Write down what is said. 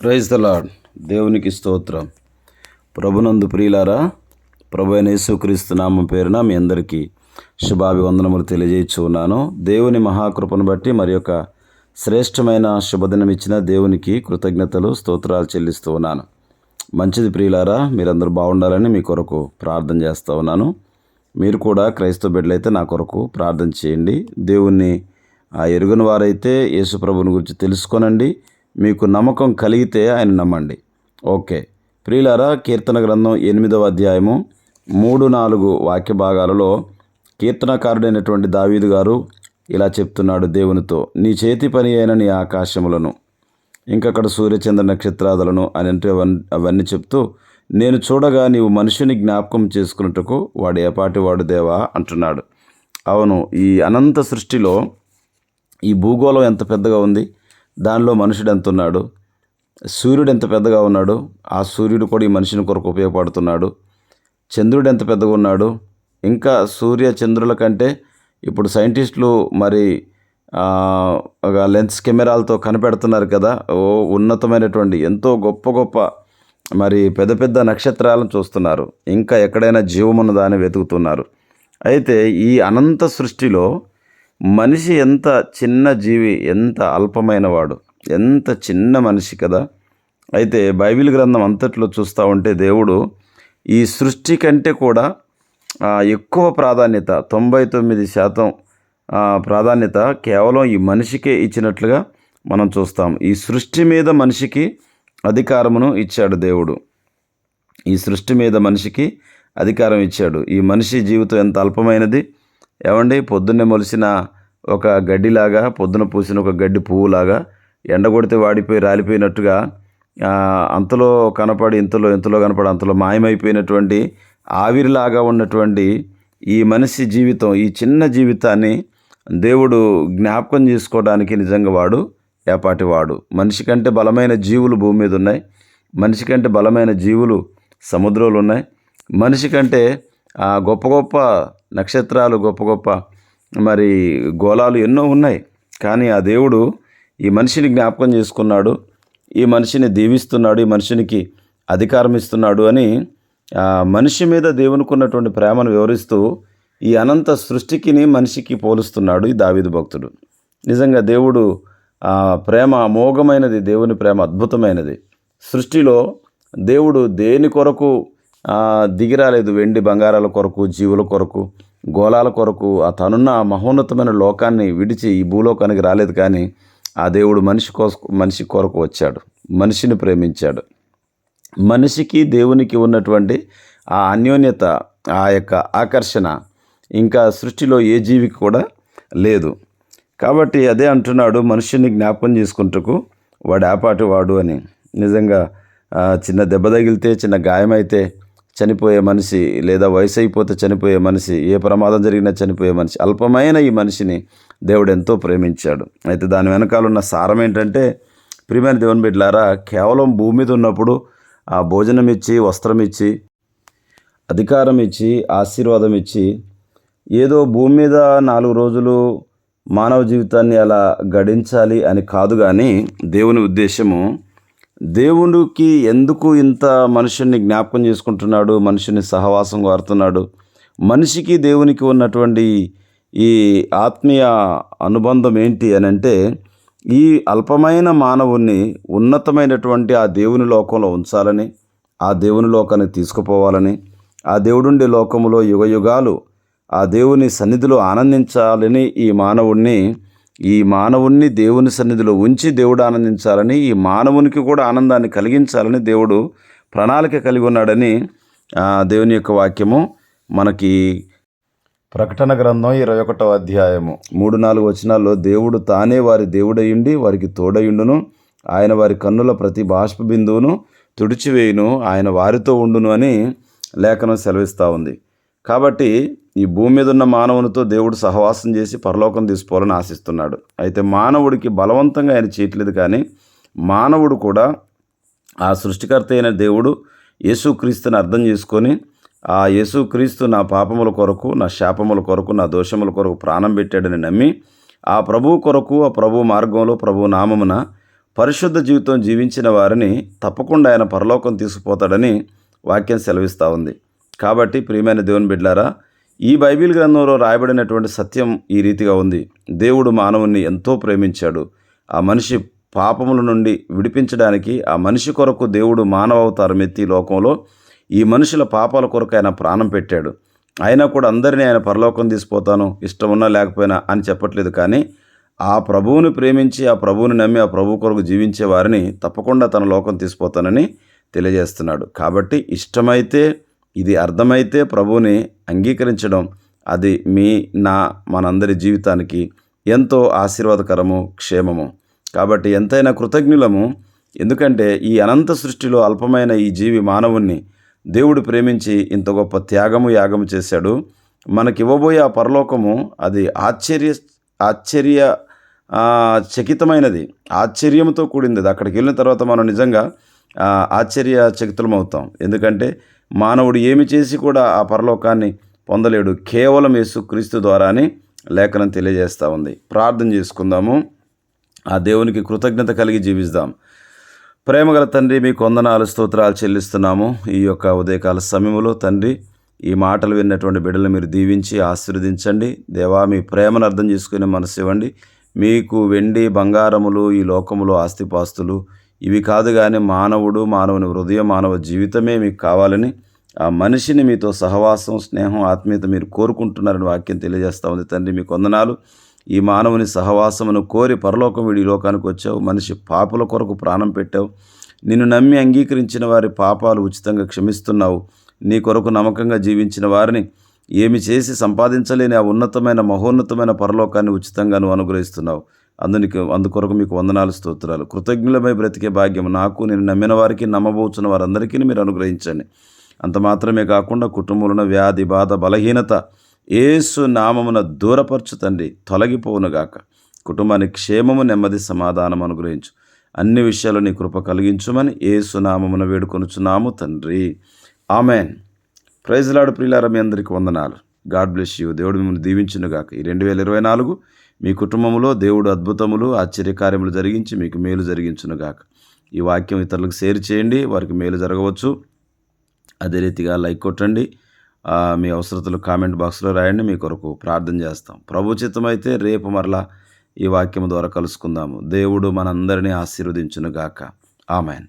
Praise the lord దేవునికి స్తోత్రం. ప్రభునందు ప్రియులారా ప్రభు యేసుక్రీస్తు నామం పేరున మీ అందరికీ శుభాభివందనములు తెలియజేయచ్చు ఉన్నాను. దేవుని మహాకృపను బట్టి మరి యొక్క శ్రేష్టమైన శుభదినం ఇచ్చిన దేవునికి కృతజ్ఞతలు స్తోత్రాలు చెల్లిస్తూ ఉన్నాను. మంచిది ప్రియులారా మీరందరూ బాగుండాలని మీ కొరకు ప్రార్థన చేస్తూ ఉన్నాను. మీరు కూడా క్రైస్తవ బిడ్డలైతే నా కొరకు ప్రార్థన చేయండి. దేవుణ్ణి ఆ ఎరుగని వారైతే యేసు ప్రభుని గురించి తెలుసుకోనండి. మీకు నమ్మకం కలిగితే ఆయన నమ్మండి. ఓకే. ప్రియులారా కీర్తన గ్రంథం ఎనిమిదవ అధ్యాయము మూడు నాలుగు వాక్య భాగాలలో కీర్తనకారుడైనటువంటి దావీదు గారు ఇలా చెప్తున్నాడు దేవునితో నీ చేతి పని అయిన నీ ఆకాశములను ఇంకక్కడ సూర్యచంద్ర నక్షత్రాదులను అని అంటే అవన్నీ అవన్నీ చెప్తూ నేను చూడగా నీవు మనుషుని జ్ఞాపకం చేసుకున్నట్టుకు వాడు ఏపాటి వాడు దేవా అంటున్నాడు. అవును ఈ అనంత సృష్టిలో ఈ భూగోళం ఎంత పెద్దగా ఉంది? దానిలో మనుషుడు ఎంత ఉన్నాడు? సూర్యుడు ఎంత పెద్దగా ఉన్నాడు? ఆ సూర్యుడు కూడా ఈ మనిషిని కొరకు ఉపయోగపడుతున్నాడు. చంద్రుడు ఎంత పెద్దగా ఉన్నాడు? ఇంకా సూర్య చంద్రుల కంటే ఇప్పుడు సైంటిస్టులు మరి ఒక లెన్స్ కెమెరాలతో కనిపెడుతున్నారు కదా ఓ ఉన్నతమైనటువంటి ఎంతో గొప్ప గొప్ప మరి పెద్ద పెద్ద నక్షత్రాలను చూస్తున్నారు. ఇంకా ఎక్కడైనా జీవం ఉన్నదాన్ని వెతుకుతున్నారు. అయితే ఈ అనంత సృష్టిలో మనిషి ఎంత చిన్న జీవి ఎంత అల్పమైన వాడు ఎంత చిన్న మనిషి కదా? అయితే బైబిల్ గ్రంథం అంతట్లో చూస్తూ ఉంటే దేవుడు ఈ సృష్టి కంటే కూడా ఎక్కువ ప్రాధాన్యత తొంభై తొమ్మిది శాతం ప్రాధాన్యత కేవలం ఈ మనిషికే ఇచ్చినట్లుగా మనం చూస్తాం. ఈ సృష్టి మీద మనిషికి అధికారమును ఇచ్చాడు దేవుడు. ఈ సృష్టి మీద మనిషికి అధికారం ఇచ్చాడు. ఈ మనిషి జీవితం ఎంత అల్పమైనది? ఏమండి? పొద్దున్నే మొలిసిన ఒక గడ్డిలాగా పొద్దున పూసిన ఒక గడ్డి పువ్వులాగా ఎండ కొడితే వాడిపోయి రాలిపోయినట్టుగా అంతలో కనపడి ఇంతలో ఇంతలో కనపడి అంతలో మాయమైపోయినటువంటి ఆవిరిలాగా ఉన్నటువంటి ఈ మనిషి జీవితం ఈ చిన్న జీవితాన్ని దేవుడు జ్ఞాపకం చేసుకోవడానికి నిజంగా వాడు ఏపాటి వాడు. మనిషి కంటే బలమైన జీవులు భూమి మీద ఉన్నాయి. మనిషి కంటే బలమైన జీవులు సముద్రంలో ఉన్నాయి. మనిషి కంటే గొప్ప గొప్ప నక్షత్రాలు గొప్ప గొప్ప మరి గోళాలు ఎన్నో ఉన్నాయి. కానీ ఆ దేవుడు ఈ మనిషిని జ్ఞాపకం చేసుకున్నాడు. ఈ మనిషిని దీవిస్తున్నాడు. ఈ మనిషినికి అధికారం ఇస్తున్నాడు అని మనిషి మీద దేవునికి ఉన్నటువంటి ప్రేమను వివరిస్తూ ఈ అనంత సృష్టికిని మనిషికి పోలుస్తున్నాడు ఈ దావిదు భక్తుడు. నిజంగా దేవుడు ప్రేమ అమోఘమైనది. దేవుని ప్రేమ అద్భుతమైనది. సృష్టిలో దేవుడు దేని కొరకు దిగిరాలేదు వెండి బంగారాల కొరకు జీవుల కొరకు గోళాల కొరకు. తనున్న మహోన్నతమైన లోకాన్ని విడిచి ఈ భూలోకానికి రాలేదు కానీ ఆ దేవుడు మనిషి కోసం మనిషి కొరకు వచ్చాడు. మనిషిని ప్రేమించాడు. మనిషికి దేవునికి ఉన్నటువంటి ఆ అన్యోన్యత ఆ యొక్క ఆకర్షణ ఇంకా సృష్టిలో ఏ జీవికి కూడా లేదు. కాబట్టి అదే అంటున్నాడు మనుషుని జ్ఞాపకం చేసుకుంటకు వాడు ఆపాటి వాడు అని. నిజంగా చిన్న దెబ్బ తగిలితే చిన్న గాయమైతే చనిపోయే మనిషి లేదా వయసు అయిపోతే చనిపోయే మనిషి ఏ ప్రమాదం జరిగినా చనిపోయే మనిషి అల్పమైన ఈ మనిషిని దేవుడు ఎంతో ప్రేమించాడు. అయితే దాని వెనకాల ఉన్న సారం ఏంటంటే ప్రియమైన దేవుని బిడ్డలారా కేవలం భూమి మీద ఉన్నప్పుడు ఆ భోజనం ఇచ్చి వస్త్రం ఇచ్చి అధికారం ఇచ్చి ఆశీర్వాదం ఇచ్చి ఏదో భూమి మీద నాలుగు రోజులు మానవ జీవితాన్ని అలా గడించాలి అని కాదు కానీ దేవుని ఉద్దేశము దేవునికి ఎందుకు ఇంత మనుషుని జ్ఞాపకం చేసుకుంటున్నాడు మనుషుని సహవాసం కోరుతున్నాడు మనిషికి దేవునికి ఉన్నటువంటి ఈ ఆత్మీయ అనుబంధం ఏంటి అని అంటే ఈ అల్పమైన మానవుణ్ణి ఉన్నతమైనటువంటి ఆ దేవుని లోకంలో ఉంచాలని ఆ దేవుని లోకాన్ని తీసుకుపోవాలని ఆ దేవుడుండే లోకములో యుగయుగాలు ఆ దేవుని సన్నిధిలో ఆనందించాలని ఈ మానవుణ్ణి ఈ మానవుణ్ణి దేవుని సన్నిధిలో ఉంచి దేవుడు ఆనందించాలని ఈ మానవునికి కూడా ఆనందాన్ని కలిగించాలని దేవుడు ప్రణాళిక కలిగి ఉన్నాడని దేవుని యొక్క వాక్యము మనకి ప్రకటన గ్రంథం ఇరవై ఒకటో అధ్యాయము. మూడు నాలుగు వచనాల్లో దేవుడు తానే వారి దేవుడయుండి వారికి తోడయుండును ఆయన వారి కన్నుల ప్రతి బాష్ప బిందువును తుడిచివేయును ఆయన వారితో ఉండును అని లేఖనం సెలవిస్తూ ఉంది. కాబట్టి ఈ భూమి మీద ఉన్న మానవునితో దేవుడు సహవాసం చేసి పరలోకం తీసుకోవాలని ఆశిస్తున్నాడు. అయితే మానవుడికి బలవంతంగా ఆయన చేయట్లేదు కానీ మానవుడు కూడా ఆ సృష్టికర్త అయిన దేవుడు యేసుక్రీస్తుని అర్థం చేసుకొని ఆ యేసుక్రీస్తు నా పాపముల కొరకు నా శాపముల కొరకు నా దోషముల కొరకు ప్రాణం పెట్టాడని నమ్మి ఆ ప్రభు కొరకు ఆ ప్రభు మార్గంలో ప్రభు నామమున పరిశుద్ధ జీవితం జీవించిన వారిని తప్పకుండా ఆయన పరలోకం తీసుకుపోతాడని వాక్యం సెలవిస్తూ ఉంది. కాబట్టి ప్రియమైన దేవుని బిడ్లారా ఈ బైబిల్ గ్రంథంలో రాయబడినటువంటి సత్యం ఈ రీతిగా ఉంది. దేవుడు మానవుణ్ణి ఎంతో ప్రేమించాడు. ఆ మనిషి పాపముల నుండి విడిపించడానికి ఆ మనిషి కొరకు దేవుడు మానవ అవతారం ఎత్తి లోకంలో ఈ మనుషుల పాపాల కొరకు ఆయన ప్రాణం పెట్టాడు. అయినా కూడా అందరినీ ఆయన పరలోకం తీసిపోతాను ఇష్టం ఉన్నా లేకపోయినా అని చెప్పట్లేదు కానీ ఆ ప్రభువుని ప్రేమించి ఆ ప్రభువుని నమ్మి ఆ ప్రభు కొరకు జీవించే వారిని తప్పకుండా తన లోకం తీసిపోతానని తెలియజేస్తున్నాడు. కాబట్టి ఇష్టమైతే ఇది అర్థమైతే ప్రభువుని అంగీకరించడం. అది మీ నా మనందరి జీవితానికి ఎంతో ఆశీర్వాదకరము క్షేమము. కాబట్టి ఎంతైనా కృతజ్ఞులము. ఎందుకంటే ఈ అనంత సృష్టిలో అల్పమైన ఈ జీవి మానవుణ్ణి దేవుడు ప్రేమించి ఇంత గొప్ప త్యాగము యాగము చేశాడు. మనకి ఇవ్వబోయే ఆ పరలోకము అది ఆశ్చర్య ఆశ్చర్య చకితమైనది. ఆశ్చర్యంతో కూడింది. అక్కడికి వెళ్ళిన తర్వాత మనం నిజంగా ఆశ్చర్య ఆశ్చర్య చకితులమవుతాం ఎందుకంటే మానవుడు ఏమి చేసి కూడా ఆ పరలోకాన్ని పొందలేడు. కేవలం యేసు క్రీస్తు ద్వారా అని లేఖనం తెలియజేస్తూ ఉంది. ప్రార్థన చేసుకుందాము. ఆ దేవునికి కృతజ్ఞత కలిగి జీవిస్తాం ప్రేమగల తండ్రి మీ కొందనాలు స్తోత్రాలు చెల్లిస్తున్నాము. ఈ యొక్క ఉదయకాల సమయంలో తండ్రి ఈ మాటలు విన్నటువంటి బిడ్డలు మీరు దీవించి ఆశీర్వదించండి. దేవా మీ ప్రేమను అర్థం చేసుకునే మనసు ఇవ్వండి. మీకు వెండి బంగారములు ఈ లోకములో ఆస్తిపాస్తులు ఇవి కాదు కానీ మానవుడు మానవుని హృదయం మానవ జీవితమే మీకు కావాలని ఆ మనిషిని మీతో సహవాసం స్నేహం ఆత్మీయత మీరు కోరుకుంటున్నారని వాక్యం తెలియజేస్తా ఉంది. తండ్రి మీకు వందనాలు. ఈ మానవుని సహవాసమును కోరి పరలోకం వీడి లోకానికి వచ్చావు. మనిషి పాపుల కొరకు ప్రాణం పెట్టావు. నిన్ను నమ్మి అంగీకరించిన వారి పాపాలు ఉచితంగా క్షమిస్తున్నావు. నీ కొరకు నమ్మకంగా జీవించిన వారిని ఏమి చేసి సంపాదించలేని ఆ ఉన్నతమైన మహోన్నతమైన పరలోకాన్ని ఉచితంగా నువ్వు అనుగ్రహిస్తున్నావు. అందునికి అందుకొరకు మీకు వందనాలు స్తోత్రాలు. కృతజ్ఞులమై బ్రతికే భాగ్యం నాకు నేను నమ్మిన వారికి నమ్మబోచున్న వారందరికీ మీరు అనుగ్రహించండి. అంత మాత్రమే కాకుండా కుటుంబంలో వ్యాధి బాధ బలహీనత ఏసు నామమున దూరపరచు తండ్రి తొలగిపోవునుగాక కుటుంబానికి క్షేమము నెమ్మది సమాధానం అనుగ్రహించు. అన్ని విషయాలు నీ కృప కలిగించుమని ఏసు నామమున వేడుకొనుచున్నాము తండ్రి. ఆమెన్. ప్రైజ్లాడు ప్రియులారా మీ అందరికీ వందనాలు. God bless you. దేవుడు మిమ్మల్ని దీవించునుగాక ఈ రెండు వేల ఇరవై నాలుగు మీ కుటుంబంలో దేవుడు అద్భుతములు ఆశ్చర్యకార్యములు జరిగించి మీకు మేలు జరిగించునుగాక. ఈ వాక్యం ఇతరులకు షేర్ చేయండి వారికి మేలు జరగవచ్చు. అదే రీతిగా లైక్ కొట్టండి. మీ అవసరతలు కామెంట్ బాక్స్లో రాయండి మీ కొరకు ప్రార్థన చేస్తాం. ప్రభు చిత్తమైతే రేపు మరలా ఈ వాక్యం ద్వారా కలుసుకుందాము. దేవుడు మనందరినీ ఆశీర్వదించునుగాక. ఆమెన్.